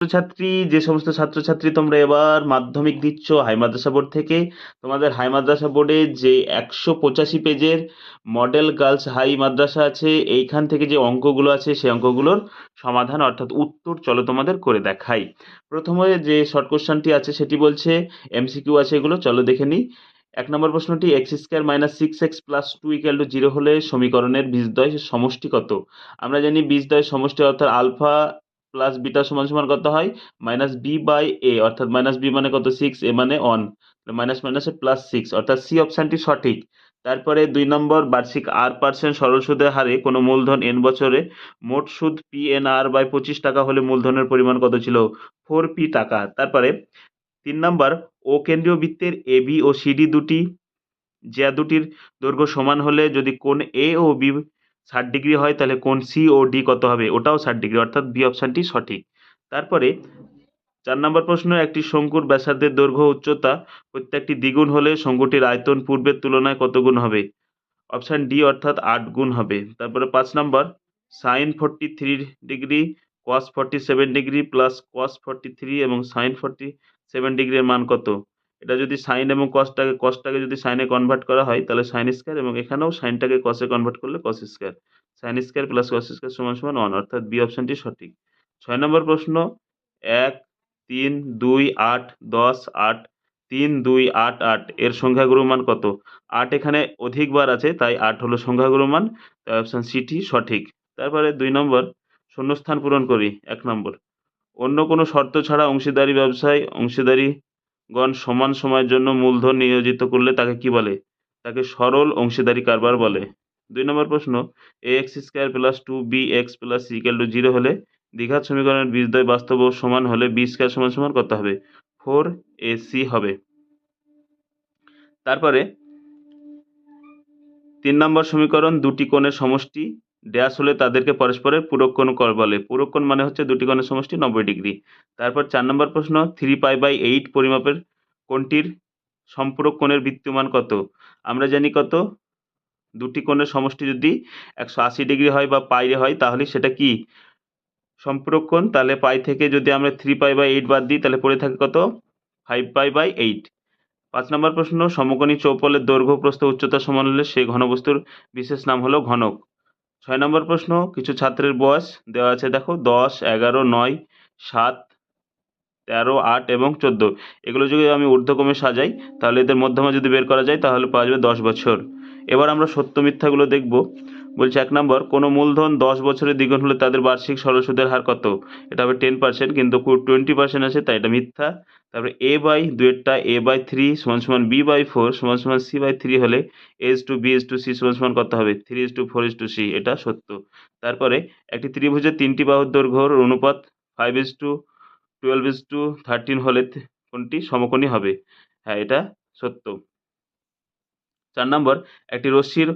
ছাত্রী যে সমস্ত ছাত্রছাত্রী তোমরা এবার মাধ্যমিক দিচ্ছ হাই মাদ্রাসা বোর্ড থেকে, তোমাদের হাই মাদ্রাসা বোর্ডে যে একশো পঁচাশি পেজের মডেল গার্লস হাই মাদ্রাসা আছে, এইখান থেকে যে অঙ্কগুলো আছে, সেই অঙ্কগুলোর সমাধান অর্থাৎ উত্তর চলো তোমাদের করে দেখাই। প্রথমে যে শর্ট কোশ্চানটি আছে সেটি বলছে, এমসিকিউ আছে এগুলো, চলো দেখে নিই। এক নম্বর প্রশ্নটি x square minus six x plus two equal to zero হলে সমীকরণের বীজদ্বয় সমষ্টি কত? আমরা জানি বীজদ্বয় সমষ্টি অর্থাৎ আলফা প্লাস বিটা সমান সমান কত হয়? মাইনাস বি বাই এ অর্থাৎ মাইনাস বি মানে কত? সিক্স এ মানে অন মাইনাস মাইনাসে প্লাস সিক্স অর্থাৎ সি অপশানটি সঠিক। তারপরে দুই নম্বর, বার্ষিক আর পার্সেন্ট সরল সুদের হারে কোনো মূলধন এন বছরে মোট সুদ পি এন আর বাই পঁচিশ টাকা হলে মূলধনের পরিমাণ কত ছিল? ফোর পি টাকা। তারপরে তিন নম্বর ও কেন্দ্রীয় বৃত্তের এ বি ও সিডি দুটি, যা দুটির দৈর্ঘ্য সমান হলে যদি কোন এ ও বি ষাট ডিগ্রি হয়, তাহলে কোন সি ও ডি কত হবে? ওটাও ষাট ডিগ্রি, অর্থাৎ বি অপশানটি সঠিক। তারপরে চার নম্বর প্রশ্ন, একটি শঙ্কুর ব্যাসার্ধের দৈর্ঘ্য উচ্চতা প্রত্যেকটি দ্বিগুণ হলে শঙ্কুটির আয়তন পূর্বের তুলনায় কত গুণ হবে? অপশান ডি অর্থাৎ আট গুণ হবে। তারপরে পাঁচ নম্বর sine forty three degree cos forty seven degree plus cos forty three এবং সাইন ফর্টি সেভেন ডিগ্রির মান কত? এটা যদি সাইন এবং কসটাকে কসটাকে যদি সাইনে কনভার্ট করা হয়, তাহলে সাইন স্কোয়ার এবং এখানেও সাইনটাকে কসে কনভার্ট করলে cos square sine square plus cos square সমান সমান ওয়ান অর্থাৎ বি অপশানটি সঠিক। ছয় নম্বর প্রশ্ন, এক, তিন, দুই, আট, দশ, আট, তিন, দুই, আট আট, এর সংখ্যাগুরু মান কত? আট এখানে অধিকবার আছে, তাই আট হলো সংখ্যাগুরু মান, তাই অপশান সিটি সঠিক। তারপরে দুই নম্বর, শূন্যস্থান পূরণ করি, এক নম্বর। অন্য কোনো শর্ত ছাড়া অংশীদারি ব্যবসায় অংশীদারিগণ সমান সময়ের জন্য মূলধন নিয়োজিত করলে তাকে কি বলে? তাকে সরল অংশীদারি কারবার বলে। দুই নম্বর প্রশ্ন a x square plus two b x plus equal to zero হলে দীঘার সমীকরণের বীজদ্বয় বাস্তব সমান হলে বি স্কোয়ার সমান সমান কত হবে। ফোর এ সি হবে। তারপরে তিন নম্বর সমীকরণ দুটি কোণের সমষ্টি ড্যাশ হলে তাদেরকে পরস্পরের পূরক কোণ কর বলে। পূরক কোণ মানে হচ্ছে দুটি কোণের সমষ্টি নব্বই ডিগ্রি। তারপর চার নম্বর প্রশ্ন থ্রি পাই বাই এইট পরিমাপের কোণটির সম্পূরক কোণের বৃত্তমান কত? আমরা জানি কত? দুটি কোণের সমষ্টি যদি একশো আশি ডিগ্রি হয় বা পাইরে হয়, তাহলে সেটা কি? সম্পূরক কোণ তাহলে পাই থেকে যদি আমরা থ্রি পাই বাই এইট বাদ দিই, তাহলে পড়ে থাকে কত? ফাইভ পাই বাই এইট পাঁচ নম্বর প্রশ্ন, সমকোণী চৌপলের দৈর্ঘ্য প্রস্থ উচ্চতা সমান হলে সেই ঘনবস্তুর বিশেষ নাম হলো ঘনক। ছয় নম্বর প্রশ্ন, কিছু ছাত্রের বয়স দেওয়া আছে, দেখো, দশ, এগারো, নয়, সাত, তেরো, আট এবং চোদ্দ। এগুলো যদি আমি ঊর্ধ্বক্রমে সাজাই, তাহলে এদের মধ্যমা যদি বের করা যায়, তাহলে পাওয়া যাবে দশ বছর। এবার আমরা সত্য মিথ্যাগুলো দেখব। বলছে এক নম্বর, কোনো মূলধন দশ বছরের দ্বিগুণ হলে তাদের বার্ষিক সরল সুদের হার কত? এটা হবে টেন পার্সেন্ট কিন্তু টোয়েন্টি পার্সেন্ট আছে, তাই এটা মিথ্যা। তারপরে এ বাই দুয়েরটা এ বাই থ্রি সমান সমান বি বাই ফোর সমান সমান সি বাই থ্রি হলে is to B is to C সমান সমান কত হবে? Three is to four is to C এটা সত্য। তারপরে একটি ত্রিভুজের তিনটি বাহুর দৈর্ঘ্যর অনুপাত five is to twelve is to thirteen হলে কোনটি সমকোণী হবে? হ্যাঁ এটা সত্য। চার নম্বর, একটি রশ্মির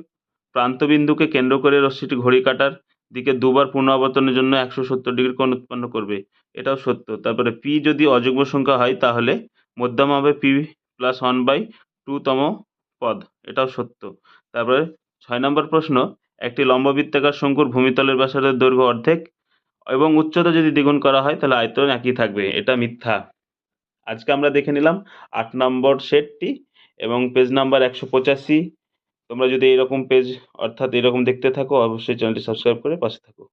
প্রান্তবিন্দুকে কেন্দ্র করে রশ্মিটি ঘড়ি কাটার দিকে দুবার পুনরাবর্তনের জন্য একশো সত্তর ডিগ্রি কোণ উৎপন্ন করবে। এটাও সত্য। তারপরে পি যদি অযুগ্ম সংখ্যা হয়, তাহলে মধ্যমা হবে পি প্লাস ওয়ান বাই টুতম পদ। এটাও সত্য। তারপরে ছয় নম্বর প্রশ্ন, একটি লম্ববৃত্তাকার শঙ্কুর ভূমিতলের ব্যাসার্ধের দৈর্ঘ্য অর্ধেক এবং উচ্চতা যদি দ্বিগুণ করা হয়, তাহলে আয়তন একই থাকবে। এটা মিথ্যা। আজকে আমরা দেখে নিলাম আট নম্বর সেটটি এবং পেজ নাম্বার একশো পঁচাশি তোমরা যদি এরকম পেজ অর্থাৎ এরকম দেখতে থাকো অবশ্যই চ্যানেলটি সাবস্ক্রাইব করে পাশে থাকো।